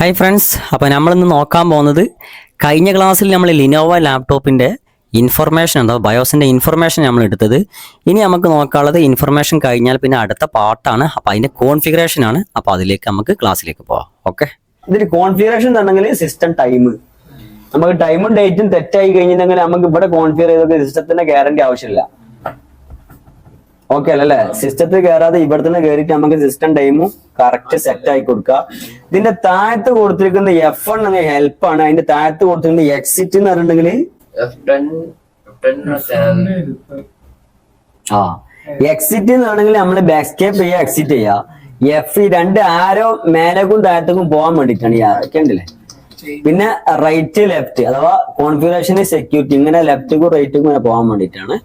Hi friends അപ്പോൾ നമ്മളിന്ന് നോക്കാൻ പോകുന്നത് കഴിഞ്ഞ ക്ലാസ്സിൽ നമ്മൾ ലിനോവ ലാപ്ടോപ്പിന്റെ ഇൻഫർമേഷൻ എന്താ ബയോസിന്റെ ഇൻഫർമേഷൻ നമ്മൾ എടുത്തത്. ഇനി നമുക്ക് നോക്കാനുള്ളത് ഇൻഫർമേഷൻ കഴിഞ്ഞാൽ പിന്നെ അടുത്ത പാർട്ടാണ് അപ്പോൾ അതിന്റെ കോൺഫിഗറേഷൻ ആണ്. അപ്പോൾ അതിലേക്ക് നമുക്ക് ക്ലാസ്സിലേക്ക് പോവാം. ഓക്കെ ഇതിൽ കോൺഫിഗറേഷൻ തന്നെങ്കിൽ സിസ്റ്റം ടൈം നമുക്ക് ടൈമും ഡേറ്റും തെറ്റായി കഴിഞ്ഞിട്ടുണ്ടെങ്കിൽ നമുക്ക് ഇവിടെ കോൺഫിഗർ ചെയ്തൊക്കെ സിസ്റ്റത്തിന്റെ ഗ്യാരണ്ടി ആവശ്യമില്ല. ഓക്കെ അല്ലല്ലേ സിസ്റ്റത്തിൽ കയറാതെ ഇവിടെ തന്നെ കയറിയിട്ട് നമുക്ക് സിസ്റ്റം ടൈമും കറക്റ്റ് സെറ്റ് ആയി കൊടുക്കുക ഇതിന്റെ താഴത്ത് കൊടുത്തിരിക്കുന്ന എഫ് എൺ എന്ന ഹെൽപ്പ് ആണ്. അതിന്റെ താഴത്ത് കൊടുത്തിരിക്കുന്ന എക്സിറ്റ് എന്ന് പറഞ്ഞിട്ടുണ്ടെങ്കിൽ? F10 F10 സെവൻ ആ എക്സിറ്റ് എന്ന് പറഞ്ഞെങ്കിൽ നമ്മൾ ബാക്സ്കേപ്പ് ചെയ്യുക എക്സിറ്റ് ചെയ്യുക എഫ് രണ്ട് ആരോ മേലേക്കും താഴത്തേക്കും പോകാൻ വേണ്ടിയിട്ടാണ് ഈ ആരൊക്കെ ഉണ്ടല്ലേ പിന്നെ റൈറ്റ് ലെഫ്റ്റ് അഥവാ കോൺഫിഗറേഷൻ സെക്യൂരിറ്റി ഇങ്ങനെ ലെഫ്റ്റിക്കും റൈറ്റിക്കും ഇങ്ങനെ പോകാൻ വേണ്ടിയിട്ടാണ്.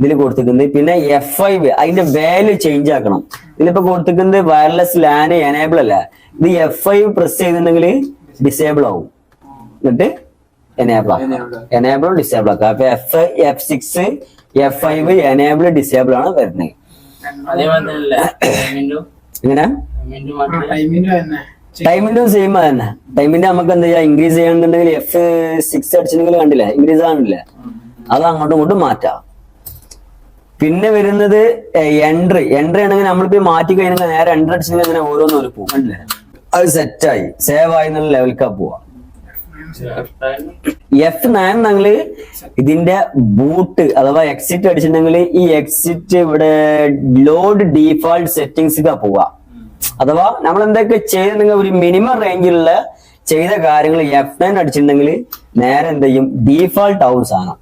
ഇതിൽ കൊടുത്തിരിക്കുന്നത്. പിന്നെ എഫ് ഐ അതിന്റെ വാല്യൂ ചേഞ്ച് ആക്കണം. ഇതിലിപ്പോ കൊടുത്തിരിക്കുന്നത് വയർലെസ് ലാൻ എനേബിൾ അല്ല. ഇത് എഫ് ഐ പ്രസ് ചെയ്തിട്ടുണ്ടെങ്കിൽ ഡിസേബിൾ ആവും. എന്നിട്ട് എനേബിൾ ആക്കാം എനേബിൾ ഡിസേബിൾ ആക്കാം. അപ്പൊ F F six F five enable disable ആണ് വരുന്നത്. എങ്ങനെ? ടൈമിന്റെ സെയിം തന്നെ. ടൈമിന്റെ നമുക്ക് എന്താ ചെയ്യാ? ഇൻക്രീസ് ചെയ്യണമെന്നുണ്ടെങ്കിൽ എഫ് സിക്സ് അടിച്ചിട്ടുണ്ടെങ്കിൽ കണ്ടില്ല? ഇൻക്രീസ് ആണില്ലേ അത് അങ്ങോട്ടും ഇങ്ങോട്ടും മാറ്റാം. പിന്നെ വരുന്നത് എൻട്രി എൻട്രി ആണെങ്കിൽ നമ്മളിപ്പോ മാറ്റി കഴിഞ്ഞാൽ നേരെ എൻട്രി അടിച്ചു അങ്ങനെ ഓരോന്നും ഒരു പോകും അത് സെറ്റായി സേവ് ആയി എന്നുള്ള ലെവൽക്കാ പോവാ. എഫ് നയൻ ഞങ്ങൾ ഇതിന്റെ ബൂട്ട് അഥവാ എക്സിറ്റ് അടിച്ചിട്ടുണ്ടെങ്കിൽ ഈ എക്സിറ്റ് ഇവിടെ ലോഡ് ഡീഫോൾട്ട് സെറ്റിംഗ്സ് പോവാ. അഥവാ നമ്മൾ എന്തൊക്കെ ചെയ്തിട്ടുണ്ടെങ്കിൽ ഒരു മിനിമം റേഞ്ചിലുള്ള ചെയ്ത കാര്യങ്ങൾ എഫ് നയൻ അടിച്ചിട്ടുണ്ടെങ്കിൽ നേരെ എന്ത് ചെയ്യും? ഡീഫാൾട്ട് ആവും സാധനം.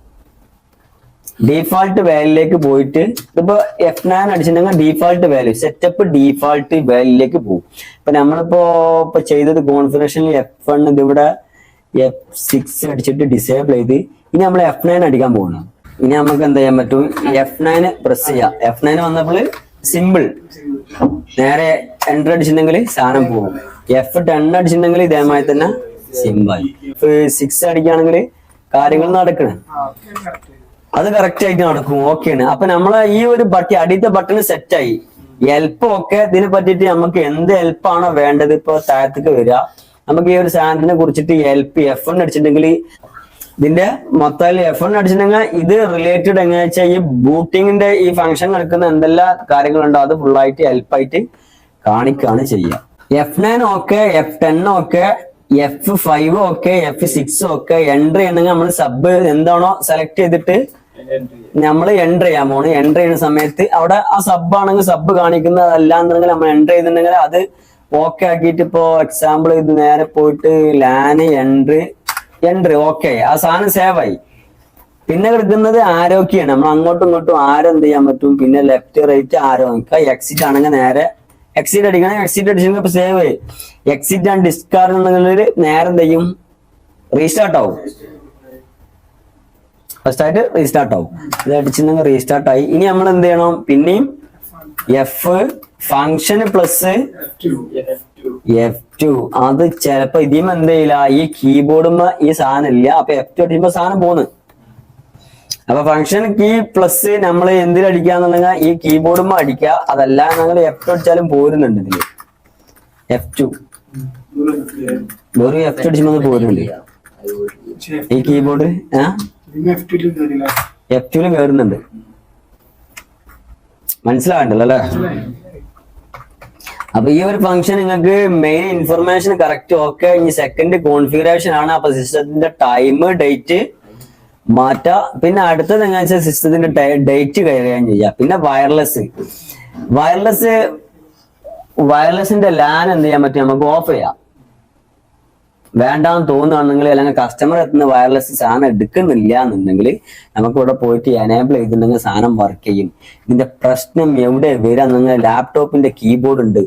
ഡീഫാൾട്ട് വാല്യൂലേക്ക് പോയിട്ട് ഇപ്പൊ എഫ് നയൻ അടിച്ചിട്ടുണ്ടെങ്കിൽ ഡീഫാൾട്ട് വാല്യൂ സെറ്റപ്പ് ഡീഫാൾട്ട് വാല്യൂലേക്ക് പോകും. ഇപ്പൊ നമ്മളിപ്പോ ഇപ്പൊ ചെയ്തത് കോൺഫിഗറേഷനിൽ എഫ് വൺ ഇതിവിടെ എഫ് സിക്സ് അടിച്ചിട്ട് ഡിസേബിൾ ചെയ്ത് ഇനി നമ്മൾ എഫ് നയൻ അടിക്കാൻ പോകണം ഇനി നമുക്ക് എന്താ ചെയ്യാൻ പറ്റും? എഫ് നയൻ പ്രസ് ചെയ്യാം. എഫ് നയൻ വന്നപ്പോൾ സിമ്പിൾ നേരെ എന്റർ അടിച്ചിട്ടുണ്ടെങ്കിൽ സാധനം പോകും. എഫ് ടെൻ അടിച്ചിട്ടുണ്ടെങ്കിൽ ഇതേമായി തന്നെ സിമ്പിൾ സിക്സ് അടിക്കുകയാണെങ്കിൽ കാര്യങ്ങൾ നടക്കണം. അത് കറക്റ്റ് ആയിട്ട് നടക്കും. ഓക്കെയാണ് അപ്പൊ നമ്മളെ ഈ ഒരു ബട്ടി അടിയത്തെ ബട്ടൺ സെറ്റായി ഹെൽപ്പ് ഒക്കെ ഇതിനെ പറ്റിയിട്ട് നമുക്ക് എന്ത് ഹെൽപ്പാണോ വേണ്ടത് ഇപ്പൊ താഴത്തേക്ക് വരിക. നമുക്ക് ഈ ഒരു സാധനത്തിനെ കുറിച്ചിട്ട് ഹെൽപ്പ് എഫ് എൺ അടിച്ചിട്ടുണ്ടെങ്കിൽ ഇതിന്റെ മൊത്തത്തിൽ എഫ് എൺ അടിച്ചിട്ടുണ്ടെങ്കിൽ ഇത് റിലേറ്റഡ് എങ്ങനെ വെച്ചാൽ ഈ ബൂട്ടിങ്ങിന്റെ ഈ ഫംഗ്ഷൻ നടക്കുന്ന എന്തെല്ലാം കാര്യങ്ങളുണ്ടോ അത് ഫുള്ളായിട്ട് ഹെൽപ്പായിട്ട് കാണിക്കുകയാണ് ചെയ്യുക. F nine okay F ten okay F five ഒക്കെ എഫ് സിക്സ് ഒക്കെ എൻട്രി ചെയ്യണമെങ്കിൽ നമ്മൾ സബ് എന്താണോ സെലക്ട് ചെയ്തിട്ട് നമ്മൾ എൻട്രി ചെയ്യാൻ പോണ് എൻട്രി ചെയ്യുന്ന സമയത്ത് അവിടെ ആ സബ് ആണെങ്കിൽ സബ് കാണിക്കുന്നത് അല്ലാന്നുണ്ടെങ്കിൽ നമ്മൾ എൻട്രി ചെയ്തിട്ടുണ്ടെങ്കിൽ അത് ഓക്കെ ആക്കിയിട്ട് ഇപ്പോ എക്സാമ്പിൾ ഇത് നേരെ പോയിട്ട് ലാന് എൻട്രി എൻട്രി ഓക്കെ ആ സാധനം സേവ് ആയി. പിന്നെ കിടക്കുന്നത് ആരോഗ്യമാണ് നമ്മൾ അങ്ങോട്ടും ഇങ്ങോട്ടും ആരോ എന്ത് ചെയ്യാൻ പറ്റും? പിന്നെ ലെഫ്റ്റ് റൈറ്റ് ആരോ നിൽക്കുക എക്സിറ്റ് ആണെങ്കിൽ നേരെ എക്സിറ്റ് അടിക്കണം. എക്സിറ്റ് അടിച്ചെങ്കിൽ ഇപ്പൊ സേവ് എക്സിറ്റ് ആൻഡ് ഡിസ്കാർഡ് എന്നുള്ളതിൽ നേരെ എന്ത് റീസ്റ്റാർട്ട് ആവും. ഫസ്റ്റ് ആയിട്ട് റീസ്റ്റാർട്ട് ആവും. ഇത് അടിച്ചിട്ടുണ്ടെങ്കിൽ റീസ്റ്റാർട്ട് ആയി. ഇനി നമ്മൾ എന്ത് ചെയ്യണം? പിന്നെയും F function plus F two അത് ചിലപ്പോ ഇതിമ എന്ത് ചെയ്യില്ല? ഈ കീബോർഡുമ്പോ ഈ സാധനം ഇല്ല. അപ്പൊ എഫ് ടു അടിക്കുമ്പോ സാധനം പോന്ന്. അപ്പൊ ഫംഗ്ഷൻ കീ പ്ലസ് നമ്മൾ എന്തിലടിക്കാന്നുണ്ടെങ്കിൽ ഈ കീബോർഡുമ്പോ അടിക്കുക. അതല്ല ഞങ്ങൾ എഫ് ടു അടിച്ചാലും പോരുന്നുണ്ട് ഇതിൽ. എഫ് ടു വെറും എഫ് ടു അടിച്ചാൽ പോരുന്നുണ്ട്. ഈ കീബോർഡ് എഫ് ടുവിൽ കയറുന്നുണ്ട് മനസ്സിലാകണ്ടല്ലോ അല്ലേ? അപ്പൊ ഈ ഒരു ഫംഗ്ഷൻ നിങ്ങൾക്ക് മെയിൻ ഇൻഫർമേഷൻ കറക്റ്റ് ഓക്കെ ഇനി സെക്കൻഡ് കോൺഫിഗറേഷൻ ആണ്. അപ്പൊ സിസ്റ്റത്തിന്റെ ടൈം ഡേറ്റ് മാറ്റാ. പിന്നെ അടുത്തത് എങ്ങനെയാ വെച്ചാൽ സിസ്റ്റത്തിന്റെ ഡേറ്റ് കൈകാര്യം ചെയ്യാം. പിന്നെ വയർലെസ് വയർലെസ് വയർലെസിന്റെ ലാൻ എന്ത് ചെയ്യാൻ പറ്റും? നമുക്ക് ഓഫ് ചെയ്യാം. വേണ്ടാന്ന് തോന്നുകയാണെങ്കിൽ അല്ലെങ്കിൽ കസ്റ്റമർ എത്തുന്ന വയർലെസ് സാധനം എടുക്കുന്നില്ല എന്നുണ്ടെങ്കിൽ നമുക്ക് ഇവിടെ പോയിട്ട് എനേബിൾ ചെയ്തിട്ടുണ്ടെങ്കിൽ സാധനം വർക്ക് ചെയ്യും. ഇതിന്റെ പ്രശ്നം എവിടെ നിങ്ങൾ ലാപ്ടോപ്പിന്റെ കീബോർഡ് ഉണ്ട്.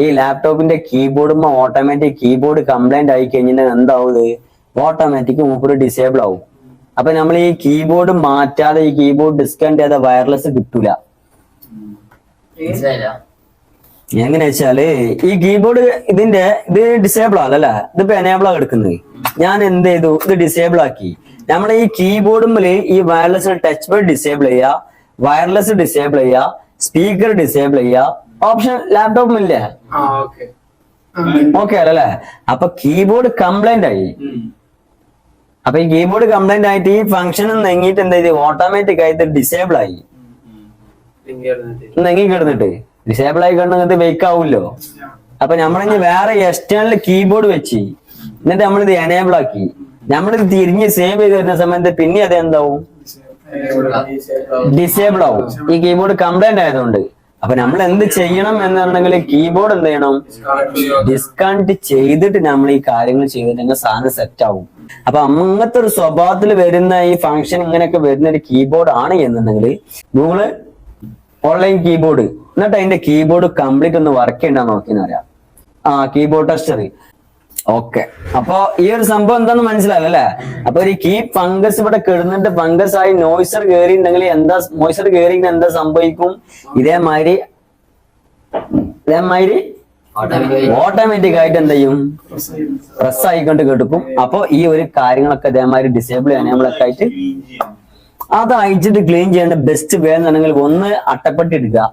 ഈ ലാപ്ടോപ്പിന്റെ കീബോർഡും ഓട്ടോമാറ്റിക് കീബോർഡ് കംപ്ലൈന്റ് ആയി കഴിഞ്ഞിട്ടുണ്ടെങ്കിൽ എന്താവും ഓട്ടോമാറ്റിക് മൂപ്പര് ഡിസേബിൾ ആവും. അപ്പൊ നമ്മൾ ഈ കീബോർഡ് മാറ്റാതെ ഈ കീബോർഡ് ഡിസ്കണക്ട് ചെയ്ത വയർലെസ് കിട്ടൂല. എങ്ങനെ വെച്ചാൽ ഈ കീബോർഡ് ഇതിന്റെ ഇത് ഡിസേബിൾ ആണല്ലേ ഇതിപ്പോ എനേബിൾ ആ എടുക്കുന്നത്. ഞാൻ എന്ത് ചെയ്തു? ഇത് ഡിസേബിൾ ആക്കി. നമ്മുടെ ഈ കീബോർഡുമ്മിൽ ഈ വയർലെസ് ടച്ച് ബോർഡ് ഡിസേബിൾ ചെയ്യുക വയർലെസ് ഡിസേബിൾ ചെയ്യുക സ്പീക്കർ ഡിസേബിൾ ചെയ്യുക ഓപ്ഷൻ ലാപ്ടോപ്പും ഇല്ലേ ഓക്കെ ഓക്കെ അല്ലേ? അപ്പൊ കീബോർഡ് കംപ്ലൈന്റ് ആയി. അപ്പൊ ഈ കീബോർഡ് കംപ്ലൈന്റ് ആയിട്ട് ഈ ഫംഗ്ഷൻ നെങ്ങിട്ട് എന്താ ചെയ്ത്? ഓട്ടോമാറ്റിക് ആയിട്ട് ഡിസേബിൾ ആയി. നെങ്ങി കിടന്നിട്ട് ഡിസേബിൾ ആയി കിടന്നിട്ട് വെയ്ക്ക് ആവുമല്ലോ. അപ്പൊ നമ്മളിനി വേറെ എക്സ്റ്റേണൽ കീബോർഡ് വെച്ച് എന്നിട്ട് നമ്മളിത് എനേബിൾ ആക്കി. നമ്മളിത് തിരിഞ്ഞ് സേവ് ചെയ്ത് വരുന്ന സമയത്ത് പിന്നെ അത് എന്താവും? ഡിസേബിൾ ആവും. ഈ കീബോർഡ് കംപ്ലൈന്റ് ആയതുകൊണ്ട്. അപ്പൊ നമ്മൾ എന്ത് ചെയ്യണം എന്നുണ്ടെങ്കിൽ കീബോർഡ് എന്ത് ചെയ്യണം? ഡിസ്കണക്ട് ചെയ്തിട്ട് നമ്മൾ ഈ കാര്യങ്ങൾ ചെയ്തിട്ടുണ്ടെങ്കിൽ സാധനം സെറ്റ് ആവും. അപ്പൊ അങ്ങനത്തെ ഒരു സ്വഭാവത്തിൽ വരുന്ന ഈ ഫംഗ്ഷൻ ഇങ്ങനെയൊക്കെ വരുന്ന ഒരു കീബോർഡ് ആണ് എന്നുണ്ടെങ്കിൽ ഗൂഗിൾ ഓൺലൈൻ കീബോർഡ് എന്നിട്ട് അതിന്റെ കീബോർഡ് കംപ്ലീറ്റ് ഒന്ന് വർക്ക് ചെയ്യണ്ടാ നോക്കിയെന്ന് പറയാം. ആ കീബോർഡ് ടെസ്റ്റർ ഓക്കെ അപ്പൊ ഈ ഒരു സംഭവം എന്താന്ന് മനസ്സിലായല്ലോ അപ്പൊ ഒരു കീ ഫംഗസ് ഇവിടെ കിടന്നിട്ട് ഫംഗസ് ആയി നോയ്സർ കയറിയിട്ടുണ്ടെങ്കിൽ എന്താ നോയ്സർ കയറി എന്താ സംഭവിക്കും? ഇതേമാതിരി ഇതേമാതിരി ഓട്ടോമാറ്റിക് ആയിട്ട് എന്ത് ചെയ്യും? പ്രസ് ആയിക്കൊണ്ട് കെടുക്കും. അപ്പൊ ഈ ഒരു കാര്യങ്ങളൊക്കെ ഇതേമാതിരി ഡിസേബിൾ നമ്മളൊക്കെ ആയിട്ട് അത് അയച്ചിട്ട് ക്ലീൻ ചെയ്യേണ്ട ബെസ്റ്റ് വേ എന്നുണ്ടെങ്കിൽ ഒന്ന് അട്ടപ്പെട്ടി എടുക്കുക.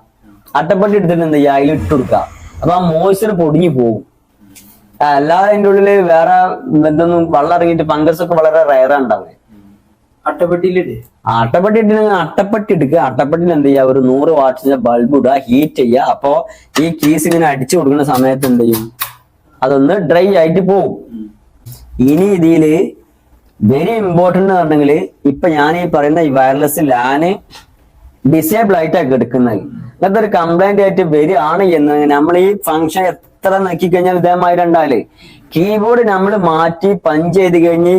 അട്ടപ്പെട്ടി എടുത്തിട്ട് എന്ത് ചെയ്യുക? അതിൽ ഇട്ട് കൊടുക്കുക. അപ്പൊ ആ മോയ്സ്ചർ പൊടിഞ്ഞു പോകും. അല്ലാതെ അതിന്റെ ഉള്ളിൽ വേറെ എന്തൊന്നും വെള്ളം ഇറങ്ങിയിട്ട് ഫംഗസ് ഒക്കെ വളരെ റയറാണ് ഉണ്ടാവുക അട്ടപ്പെട്ടിയിലിട്ട് അട്ടപ്പെട്ടി ഇട്ടിട്ടുണ്ടെങ്കിൽ അട്ടപ്പെട്ടി എടുക്കുക അട്ടപ്പെട്ടിയിൽ എന്ത് ചെയ്യുക ഒരു നൂറ് വാട്ട്സിന്റെ ബൾബ് ഇടുക ഹീറ്റ് ചെയ്യുക. അപ്പോ ഈ കീസ് ഇങ്ങനെ അടിച്ചു കൊടുക്കുന്ന സമയത്ത് എന്ത് ചെയ്യും? അതൊന്ന് ഡ്രൈ ആയിട്ട് പോകും ഇനി ഇതിൽ വെരി ഇമ്പോർട്ടന്റ് പറഞ്ഞെങ്കിൽ ഇപ്പൊ ഞാൻ ഈ പറയുന്ന ഈ വയർലെസ് ലാന് ഡിസേബിൾ ആയിട്ടാണ് എടുക്കുന്നത്. ഇങ്ങനത്തെ ഒരു കംപ്ലൈന്റ് ആയിട്ട് വരികയാണ് എന്ന് നമ്മൾ ഈ ഫംഗ്ഷൻ എത്ര നോക്കി കഴിഞ്ഞാൽ ഇതേമാതിരി ഉണ്ടാൽ കീബോർഡ് നമ്മൾ മാറ്റി പഞ്ച് ചെയ്ത് കഴിഞ്ഞ്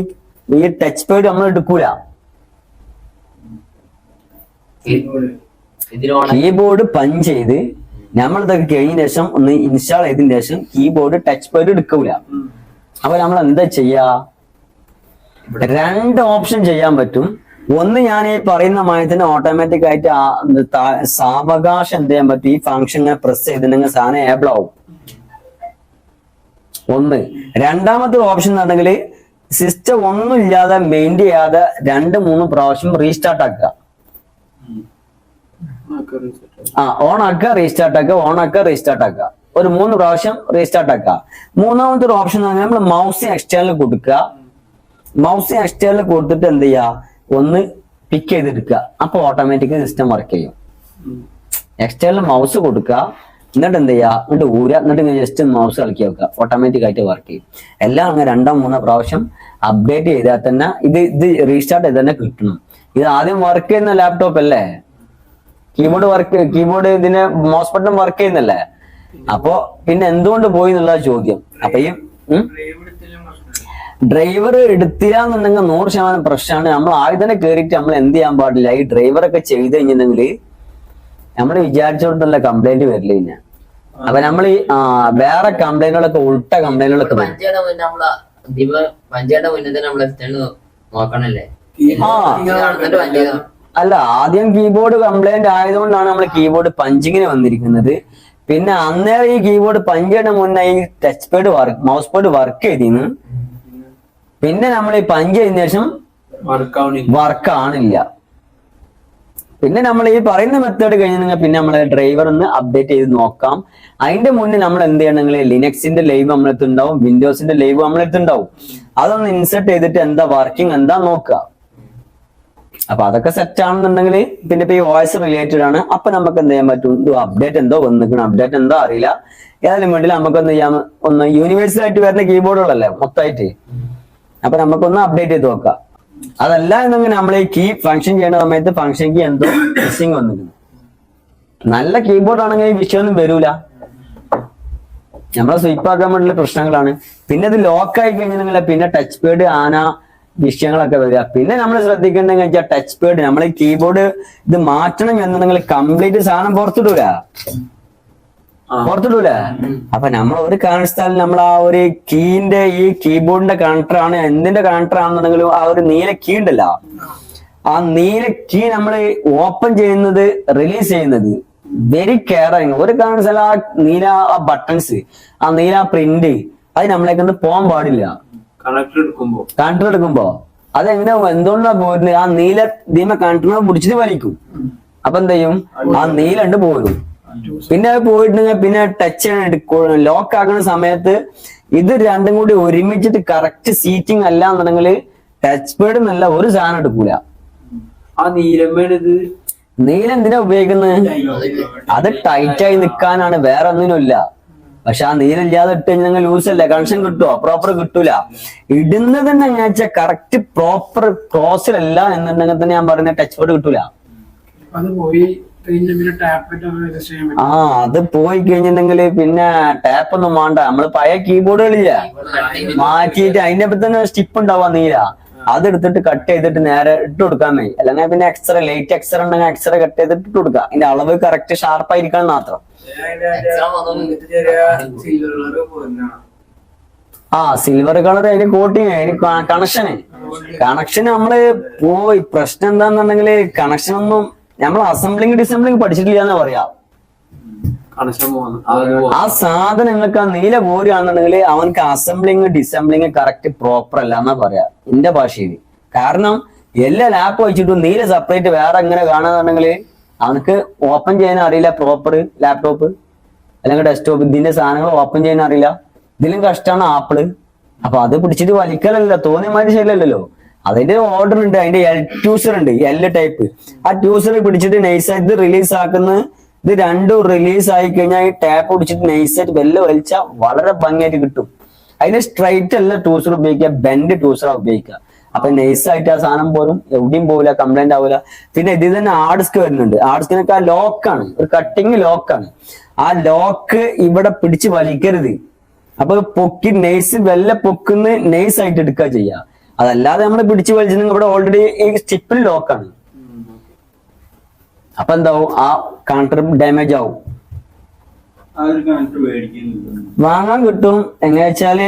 ഈ ടച്ച് പേഡ് നമ്മൾ എടുക്കൂല. കീബോർഡ്. പഞ്ച് ചെയ്ത് നമ്മളിതൊക്കെ കഴിഞ്ഞ ശേഷം ഒന്ന് ഇൻസ്റ്റാൾ ചെയ്തതിന് ശേഷം കീബോർഡ് ടച്ച് പാഡ് എടുക്കൂല. അപ്പൊ നമ്മൾ എന്താ ചെയ്യാ രണ്ട് ഓപ്ഷൻ ചെയ്യാൻ പറ്റും. ഒന്ന് ഞാൻ ഈ പറയുന്ന മായത്തിന് ഓട്ടോമാറ്റിക് ആയിട്ട് സാവകാശം എന്ത് ചെയ്യാൻ പറ്റും? ഈ ഫംഗ്ഷൻ ഇങ്ങനെ പ്രസ് ചെയ്തിട്ടുണ്ടെങ്കിൽ സാധനം ഏബിൾ ആവും. ഒന്ന്. രണ്ടാമത്തെ ഓപ്ഷൻ എന്നുണ്ടെങ്കിൽ സിസ്റ്റം ഒന്നും ഇല്ലാതെ മെയിൻ ചെയ്യാതെ രണ്ട് മൂന്ന് പ്രാവശ്യം റീസ്റ്റാർട്ട് ആക്കുക. ആ ഓൺ ആക്കുക റീസ്റ്റാർട്ട് ആക്കുക ഓൺ ആക്കുക റീസ്റ്റാർട്ട് ആക്കുക. ഒരു മൂന്ന് പ്രാവശ്യം റീസ്റ്റാർട്ട് ആക്കുക. മൂന്നാമത്തെ ഒരു ഓപ്ഷൻ നമ്മൾ മൗസ് എക്സ്റ്റേണൽ കൊടുക്കുക. മൗസ് എക്സ്റ്റേണൽ കൊടുത്തിട്ട് എന്ത് ചെയ്യുക? ഒന്ന് പിക്ക് ചെയ്തെടുക്കുക. അപ്പൊ ഓട്ടോമാറ്റിക് സിസ്റ്റം വർക്ക് ചെയ്യും. എക്സ്റ്റേണൽ മൗസ് കൊടുക്കുക. എന്നിട്ട് എന്ത് ചെയ്യുക? എന്നിട്ട് ഊര. എന്നിട്ട് ഇങ്ങനെ ജസ്റ്റ് മൗസ് കളിക്കി വെക്കുക. ഓട്ടോമാറ്റിക് ആയിട്ട് വർക്ക് ചെയ്യും. എല്ലാം അങ്ങനെ രണ്ടോ മൂന്നോ പ്രാവശ്യം അപ്ഡേറ്റ് ചെയ്താൽ തന്നെ ഇത് ഇത് റീസ്റ്റാർട്ട് ചെയ്ത് തന്നെ കിട്ടണം. ഇത് ആദ്യം വർക്ക് ചെയ്യുന്ന ലാപ്ടോപ്പ് അല്ലേ? കീബോർഡ് വർക്ക് കീബോർഡ് ഇതിന് മൗസ് ബട്ടൺ വർക്ക് ചെയ്യുന്നല്ലേ? അപ്പോ പിന്നെ എന്തുകൊണ്ട് പോയി എന്നുള്ള ചോദ്യം. അപ്പൊ ഈ ഡ്രൈവർ എടുത്തില്ല എന്നുണ്ടെങ്കിൽ നൂറ് ശതമാനം പ്രശ്നമാണ്. നമ്മൾ ആദ്യം തന്നെ കയറിയിട്ട് നമ്മൾ എന്ത് ചെയ്യാൻ പാടില്ല. ഈ ഡ്രൈവർ ഒക്കെ ചെയ്ത് കഴിഞ്ഞിട്ടുണ്ടെങ്കിൽ നമ്മൾ വിചാരിച്ചോടത്തുള്ള കംപ്ലൈന്റ് വരില്ല പിന്നെ അപ്പൊ നമ്മൾ ഈ വേറെ കംപ്ലൈന്റുകളൊക്കെ ഉൾട്ട കംപ്ലൈന്റുകളൊക്കെ പഞ്ചായത്ത് മുന്നേ നമ്മൾ നമ്മളെ നോക്കണല്ലേ? ആ. പഞ്ച് അല്ല ആദ്യം കീബോർഡ് കംപ്ലൈന്റ് ആയതുകൊണ്ടാണ് നമ്മൾ കീബോർഡ് പഞ്ചിങ്ങിന് വന്നിരിക്കുന്നത്. പിന്നെ അന്നേരം ഈ കീബോർഡ് പഞ്ചിയുടെ മുന്നേ ഈ touch pad work mouse pad work ചെയ്തിരുന്നു പിന്നെ നമ്മൾ ഈ പഞ്ച് ചെയ്തതിനു ശേഷം വർക്ക് ആണില്ല പിന്നെ നമ്മൾ ഈ പറയുന്ന മെത്തേഡ് കഴിഞ്ഞാൽ പിന്നെ നമ്മൾ ഡ്രൈവർ ഒന്ന് അപ്ഡേറ്റ് ചെയ്ത് നോക്കാം. അതിന്റെ മുന്നേ നമ്മൾ എന്ത് ചെയ്യണമെങ്കിൽ ലിനക്സിന്റെ ലൈവ് നമ്മളെടുത്തുണ്ടാവും വിൻഡോസിന്റെ ലൈവ് നമ്മളെടുത്തുണ്ടാവും അതൊന്ന് ഇൻസെർട്ട് ചെയ്തിട്ട് എന്താ വർക്കിംഗ് എന്താ നോക്കുക. അപ്പൊ അതൊക്കെ സെറ്റ് ആണെന്നുണ്ടെങ്കിൽ പിന്നെ ഇപ്പൊ ഈ വോയിസ് റിലേറ്റഡ് ആണ്. അപ്പൊ നമുക്ക് എന്ത് ചെയ്യാൻ പറ്റും? അപ്ഡേറ്റ് എന്തോ വന്നിരിക്കണം. അപ്ഡേറ്റ് എന്തോ അറിയില്ല. ഏതായാലും വേണ്ടി നമുക്ക് എന്ത് ചെയ്യാം? ഒന്ന് യൂണിവേഴ്സൽ ആയിട്ട് വരുന്ന കീബോർഡുകളല്ലേ മൊത്തമായിട്ട് അപ്പൊ നമുക്കൊന്ന് അപ്ഡേറ്റ് ചെയ്ത് നോക്കാം. അതല്ല എന്നെങ്കിൽ നമ്മൾ ഈ കീ ഫംഗ്ഷൻ ചെയ്യുന്ന സമയത്ത് ഫംഗ്ഷൻ കീ എന്തോ മിസ്സിങ് വന്നിരിക്കുന്നു. നല്ല കീബോർഡ് ആണെങ്കിൽ ഈ വിഷയമൊന്നും വരൂല. നമ്മളെ സ്വീപ്പ് ആക്കാൻ വേണ്ടിയുള്ള പ്രശ്നങ്ങളാണ്. പിന്നെ ഇത് ലോക്ക് ആയി കഴിഞ്ഞാൽ പിന്നെ ടച്ച് പേഡ് ആന വിഷയങ്ങളൊക്കെ വരിക. പിന്നെ നമ്മൾ ശ്രദ്ധിക്കേണ്ടതെന്ന് വെച്ചാൽ ടച്ച് പേഡ് നമ്മൾ കീബോർഡ് ഇത് മാറ്റണം എന്നുണ്ടെങ്കിൽ കംപ്ലീറ്റ് സാധനം പുറത്തിടൂല. പുറത്തിടൂല. അപ്പൊ നമ്മൾ ഒരു കാണിച്ചാലും നമ്മൾ ആ ഒരു കീന്റെ ഈ കീബോർഡിന്റെ കണക്ടർ ആണ് എന്തിന്റെ കണക്ടർ ആണെന്നുണ്ടെങ്കിലും ആ ഒരു നീല കീ ഉണ്ടല്ലോ. ആ നീല കീ നമ്മൾ ഓപ്പൺ ചെയ്യുന്നത് റിലീസ് ചെയ്യുന്നത് വെരി കെയറിങ് ഒരു കാണിച്ചാൽ ആ നീല ആ ബട്ടൺസ് ആ നീല പ്രിന്റ് അത് നമ്മളേക്കൊന്ന് പോകാൻ പാടില്ല. കണക്ടർ എടുക്കുമ്പോ? അതെങ്ങനെ എന്തുകൊണ്ടാ പോരുന്നത് ആ നീല ദീമ കണക്ടറിനെ പിടിച്ചിട്ട് വലിക്കും. അപ്പൊ എന്ത് ചെയ്യും? ആ നീലണ്ട് പോരും. പിന്നെ അത് പോയിട്ടുണ്ടെങ്കിൽ പിന്നെ ടച്ച് ലോക്ക് ആക്കുന്ന സമയത്ത് ഇത് രണ്ടും കൂടി ഒരുമിച്ചിട്ട് കറക്റ്റ് സീറ്റിംഗ് അല്ല എന്നുണ്ടെങ്കിൽ ടച്ച് പേഡ് എന്നല്ല ഒരു സാധനം എടുക്കൂല. ആ നീല എന്തിനാ ഉപയോഗിക്കുന്നത് അത് ടൈറ്റായി നിൽക്കാനാണ് വേറെ ഒന്നിനുമില്ല. പക്ഷെ ആ നീരില്ലാതെ ഇട്ട് കഴിഞ്ഞാൽ ലൂസ് അല്ലേ? കണക്ഷൻ കിട്ടുമോ പ്രോപ്പർ കിട്ടൂല. ഇടുന്നത് തന്നെ ഞാൻ വെച്ചാൽ കറക്റ്റ് പ്രോപ്പർ ക്രോസിലല്ല എന്നുണ്ടെങ്കിൽ തന്നെ ഞാൻ പറയുന്ന ടച്ച് ബോർഡ് കിട്ടൂല. ആ അത് പോയി കഴിഞ്ഞിട്ടുണ്ടെങ്കിൽ പിന്നെ ടാപ്പ് ഒന്നും വേണ്ട. നമ്മൾ പഴയ കീബോർഡുകളില്ല മാറ്റിയിട്ട് അതിന്റെ തന്നെ സ്റ്റിപ്പ് ഉണ്ടാവാ നീല. അതെടുത്തിട്ട് കട്ട് ചെയ്തിട്ട് നേരെ ഇട്ട് കൊടുക്കാൻ മതി അല്ലെങ്കിൽ പിന്നെ എക്സ്റേ ലൈറ്റ് എക്സ്റേ ഉണ്ടെങ്കിൽ എക്സ്റേ കട്ട് ചെയ്തിട്ട് ഇട്ട് കൊടുക്കുക. അതിന്റെ അളവ് കറക്റ്റ് ഷാർപ്പ് ആയിരിക്കണം മാത്രം. ആ സിൽവർ കളർ അതിന് കോട്ടിങ് അതിന് കണക്ഷൻ കണക്ഷൻ നമ്മൾ പോയി. പ്രശ്നം എന്താന്നുണ്ടെങ്കിൽ കണക്ഷൻ ഒന്നും നമ്മൾ അസംബ്ലിങ് ഡിസംബ്ലിങ് പഠിച്ചിട്ടില്ല എന്ന് പറയാം ആ സാധനങ്ങൾക്ക് ആ നീല പോരുകയാണെന്നുണ്ടെങ്കിൽ അവനക്ക് അസംബ്ലിങ് ഡിസംബ്ലിങ് കറക്റ്റ് പ്രോപ്പർ അല്ല എന്നാ പറയാ. എന്റെ ഭാഷയിൽ കാരണം എല്ലാ ലാപ്പ് വെച്ചിട്ടും നീല സെപ്പറേറ്റ് വേറെ എങ്ങനെ കാണാന്നുണ്ടെങ്കിൽ അവനക്ക് ഓപ്പൺ ചെയ്യാൻ അറിയില്ല പ്രോപ്പർ ലാപ്ടോപ്പ് അല്ലെങ്കിൽ ഡെസ്ക്ടോപ്പ് ഇതിന്റെ സാധനങ്ങൾ ഓപ്പൺ ചെയ്യാൻ അറിയില്ല. ഇതിലും കഷ്ടമാണ് ആപ്പിൾ. അപ്പൊ അത് പിടിച്ചിട്ട് വലിക്കലല്ല തോന്നിയ മാതിരി ശരിയല്ലല്ലോ. അതിന്റെ ഓർഡർ ഉണ്ട് അതിന്റെ എൽ ട്യൂസർ ഉണ്ട് എൽ ടൈപ്പ് ആ ട്യൂസർ പിടിച്ചിട്ട് നൈസായിട്ട് റിലീസ് ആക്കുന്ന ഇത് രണ്ടും റിലീസ് ആയി കഴിഞ്ഞാൽ ഈ ടാപ്പ് പിടിച്ചിട്ട് നൈസായിട്ട് വെല്ല വലിച്ചാൽ വളരെ ഭംഗിയായിട്ട് കിട്ടും. അതിന് സ്ട്രൈറ്റ് അല്ല ട്യൂസർ ഉപയോഗിക്കുക ബെൻഡ് ട്യൂസറാണ് ഉപയോഗിക്കുക. അപ്പൊ നൈസായിട്ട് ആ സാധനം പോലും എവിടെയും പോവില്ല കംപ്ലൈന്റ് ആവില്ല പിന്നെ ഇതിൽ തന്നെ ആർഡ്സ്ക് വരുന്നുണ്ട്. ആർഡ്സ്കിനൊക്കെ ആ ലോക്കാണ് ഒരു കട്ടിങ് ലോക്കാണ് ആ ലോക്ക് ഇവിടെ പിടിച്ച് വലിക്കരുത്. അപ്പൊ പൊക്കി നെയ്സ് വെല്ല പൊക്കുന്ന നെയ്സ് ആയിട്ട് എടുക്കുക ചെയ്യുക അതല്ലാതെ നമ്മൾ പിടിച്ച് വലിച്ചിട്ടുണ്ടെങ്കിൽ ഇവിടെ ഓൾറെഡി ഈ സ്റ്റിപ്പിൽ ലോക്കാണ് അപ്പൊ എന്താവും? ആ കൗണ്ടർ ഡാമേജ് ആവും. വാങ്ങാൻ കിട്ടും. എങ്ങനെ വെച്ചാൽ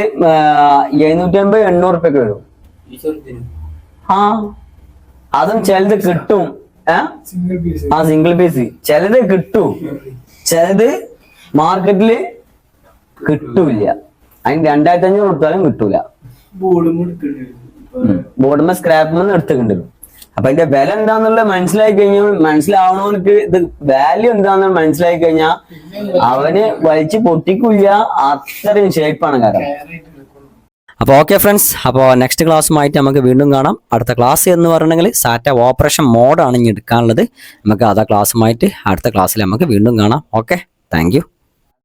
എഴുന്നൂറ്റി അമ്പത് എണ്ണൂറ് റുപ്യൊക്കെ വരും. ആ അതും ചിലത് കിട്ടും. ഏ? സിംഗിൾ പീസ് ആ സിംഗിൾ പീസ് ചിലത് കിട്ടും. ചിലത് മാർക്കറ്റിൽ കിട്ടൂല അതിന് രണ്ടായിരത്തി അഞ്ഞൂറ് കൊടുത്താലും കിട്ടൂല. ബോർഡുമ്പോ സ്ക്രാപ്പ് എടുത്തിട്ടുണ്ട്. അപ്പൊ അതിന്റെ വില എന്താന്നുള്ളത് മനസ്സിലായി കഴിഞ്ഞാൽ മനസ്സിലാവണവർക്ക് ഇത് വാല്യൂ എന്താന്ന് മനസ്സിലായി കഴിഞ്ഞാൽ അവന് വലിച്ചു പൊട്ടിക്കില്ല. അത്രയും ഷേപ്പാണ് കാരണം. അപ്പോൾ ഓക്കെ ഫ്രണ്ട്സ് അപ്പോൾ നെക്സ്റ്റ് ക്ലാസ്സുമായിട്ട് നമുക്ക് വീണ്ടും കാണാം. അടുത്ത ക്ലാസ് എന്ന് പറഞ്ഞെങ്കിൽ സാറ്റ ഓപ്പറേഷൻ മോഡാണ് ഇനി എടുക്കാനുള്ളത്. നമുക്ക് അതാ ക്ലാസ്സുമായിട്ട് അടുത്ത ക്ലാസ്സിൽ നമുക്ക് വീണ്ടും കാണാം. Okay thank